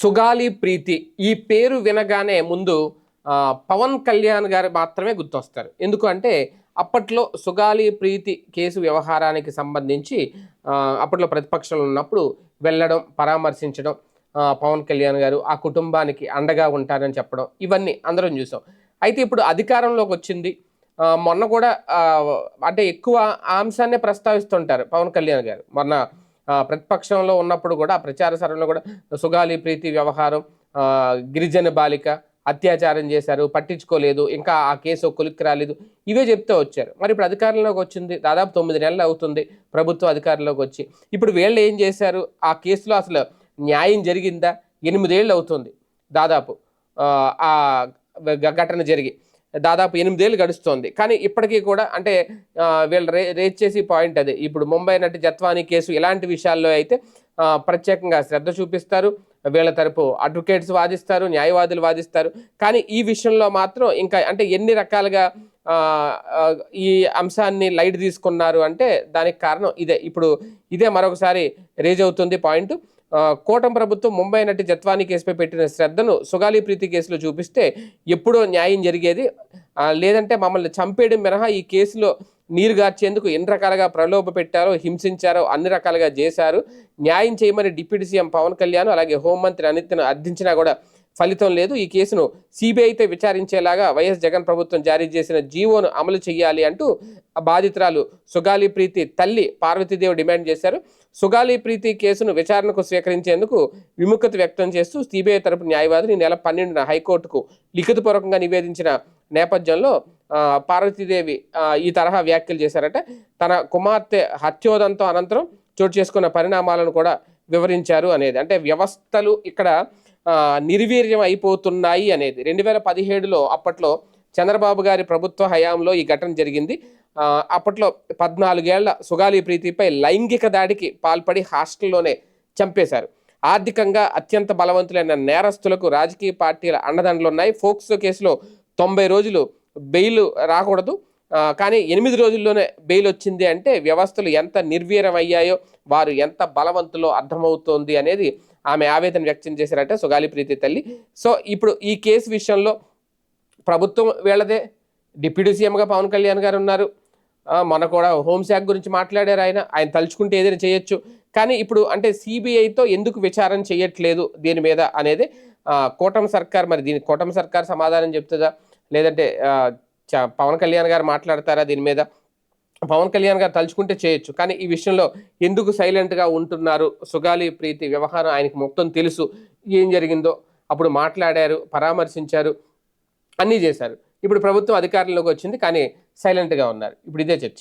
సుగాలి ప్రీతి ఈ పేరు వినగానే ముందు పవన్ కళ్యాణ్ గారు మాత్రమే గుర్తొస్తారు. ఎందుకు అంటే అప్పట్లో సుగాలి ప్రీతి కేసు వ్యవహారానికి సంబంధించి అప్పట్లో ప్రతిపక్షంలో ఉన్నప్పుడు వెళ్ళడం పరామర్శించడం పవన్ కళ్యాణ్ గారు ఆ కుటుంబానికి అండగా ఉంటారని చెప్పడం ఇవన్నీ అందరం చూసాం. అయితే ఇప్పుడు అధికారంలోకి వచ్చింది. మొన్న కూడా అంటే ఎక్కువ ఆ అంశాన్నే ప్రస్తావిస్తుంటారు పవన్ కళ్యాణ్ గారు. మొన్న ప్రతిపక్షంలో ఉన్నప్పుడు కూడా ప్రచార సరణలో కూడా సుగాలి ప్రీతి వ్యవహారం గిరిజన బాలిక అత్యాచారం చేశారు పట్టించుకోలేదు ఇంకా ఆ కేసు కొలిక్కి రాలేదు ఇవే చెప్తూ వచ్చారు. మరి ఇప్పుడు అధికారంలోకి వచ్చింది దాదాపు తొమ్మిది నెలలు అవుతుంది ప్రభుత్వం అధికారంలోకి వచ్చి. ఇప్పుడు వీళ్ళు ఏం చేశారు? ఆ కేసులో అసలు న్యాయం జరిగిందా? ఎనిమిదేళ్ళు అవుతుంది దాదాపు ఆ, ఆ గ- ఘటన జరిగి. దాదాపు ఎనిమిదేళ్ళు గడుస్తోంది. కానీ ఇప్పటికీ కూడా అంటే వీళ్ళు రే రేజ్ చేసి పాయింట్ అదే. ఇప్పుడు ముంబై నటి జత్వానీ కేసు ఇలాంటి విషయాల్లో అయితే ప్రత్యేకంగా శ్రద్ధ చూపిస్తారు. వీళ్ళ తరపు అడ్వకేట్స్ వాదిస్తారు న్యాయవాదులు వాదిస్తారు. కానీ ఈ విషయంలో మాత్రం ఇంకా అంటే ఎన్ని రకాలుగా ఈ అంశాన్ని లైట్ తీసుకున్నారు అంటే దానికి కారణం ఇదే. ఇప్పుడు ఇదే మరొకసారి రేజ్ అవుతుంది పాయింట్. కోటం ప్రభుత్వం ముంబై నటి జత్వాని కేసుపై పెట్టిన శ్రద్ధను సుగాలి ప్రీతి కేసులో చూపిస్తే ఎప్పుడో న్యాయం జరిగేది. లేదంటే మమ్మల్ని చంపేయడం మినహా ఈ కేసులో నీరు గార్చేందుకు ఎన్ని రకాలుగా ప్రలోభ పెట్టారో హింసించారో అన్ని రకాలుగా చేశారు. న్యాయం చేయమని డిప్యూటీ సీఎం పవన్ కళ్యాణ్ అలాగే హోంమంత్రి అనిత్ను అర్థించినా కూడా ఫలితం లేదు. ఈ కేసును సిబిఐతో విచారించేలాగా వైఎస్ జగన్ ప్రభుత్వం జారీ చేసిన జీవోను అమలు చేయాలి అంటూ బాధితురాలు సుగాలి ప్రీతి తల్లి పార్వతీదేవి డిమాండ్ చేశారు. సుగాలి ప్రీతి కేసును విచారణకు స్వీకరించేందుకు విముఖత వ్యక్తం చేస్తూ సిబిఐ తరపు న్యాయవాదులు ఈ నెల పన్నెండున హైకోర్టుకు లిఖితపూర్వకంగా నివేదించిన నేపథ్యంలో పార్వతీదేవి ఈ తరహా వ్యాఖ్యలు చేశారట. తన కుమార్తె హత్యోదంతం అనంతరం చోటు చేసుకున్న పరిణామాలను కూడా వివరించారు అనేది. అంటే వ్యవస్థలు ఇక్కడ నిర్వీర్యం అయిపోతున్నాయి అనేది. రెండు వేల పదిహేడులో అప్పట్లో చంద్రబాబు గారి ప్రభుత్వ హయాంలో ఈ ఘటన జరిగింది. అప్పట్లో పద్నాలుగేళ్ళ సుగాలి ప్రీతిపై లైంగిక దాడికి పాల్పడి హాస్టల్లోనే చంపేశారు. ఆర్థికంగా అత్యంత బలవంతులైన నేరస్తులకు రాజకీయ పార్టీల అండదండలు ఉన్నాయి ఫోక్సో కేసులో తొంభై రోజులు బెయిల్ రాకూడదు. కానీ ఎనిమిది రోజుల్లోనే బెయిల్ వచ్చింది అంటే వ్యవస్థలు ఎంత నిర్వీర్యం అయ్యాయో వారు ఎంత బలవంతులో అర్థమవుతోంది అనేది ఆమె ఆవేదన వ్యక్తం చేశారంటే సుగాలి ప్రీతి తల్లి. సో ఇప్పుడు ఈ కేసు విషయంలో ప్రభుత్వం వీళ్ళదే. డిప్యూటీ సీఎంగా పవన్ కళ్యాణ్ గారు ఉన్నారు. మన కూడా హోంశాఖ గురించి మాట్లాడారు ఆయన. ఆయన తలుచుకుంటే ఏదైనా చేయొచ్చు. కానీ ఇప్పుడు అంటే సిబిఐతో ఎందుకు విచారణ చేయట్లేదు దీని మీద అనేది కూటమి సర్కార్ మరి దీని కూటమి సర్కార్ సమాధానం చెప్తుందా? లేదంటే పవన్ కళ్యాణ్ గారు మాట్లాడతారా దీని మీద? పవన్ కళ్యాణ్ గారు తలుచుకుంటే చేయొచ్చు. కానీ ఈ విషయంలో ఎందుకు సైలెంట్గా ఉంటున్నారు? సుగాలి ప్రీతి వ్యవహారం ఆయనకి మొత్తం తెలుసు. ఏం జరిగిందో అప్పుడు మాట్లాడారు పరామర్శించారు అన్నీ చేశారు. ఇప్పుడు ప్రభుత్వం అధికారంలోకి వచ్చింది కానీ సైలెంట్గా ఉన్నారు. ఇప్పుడు ఇదే చర్చ.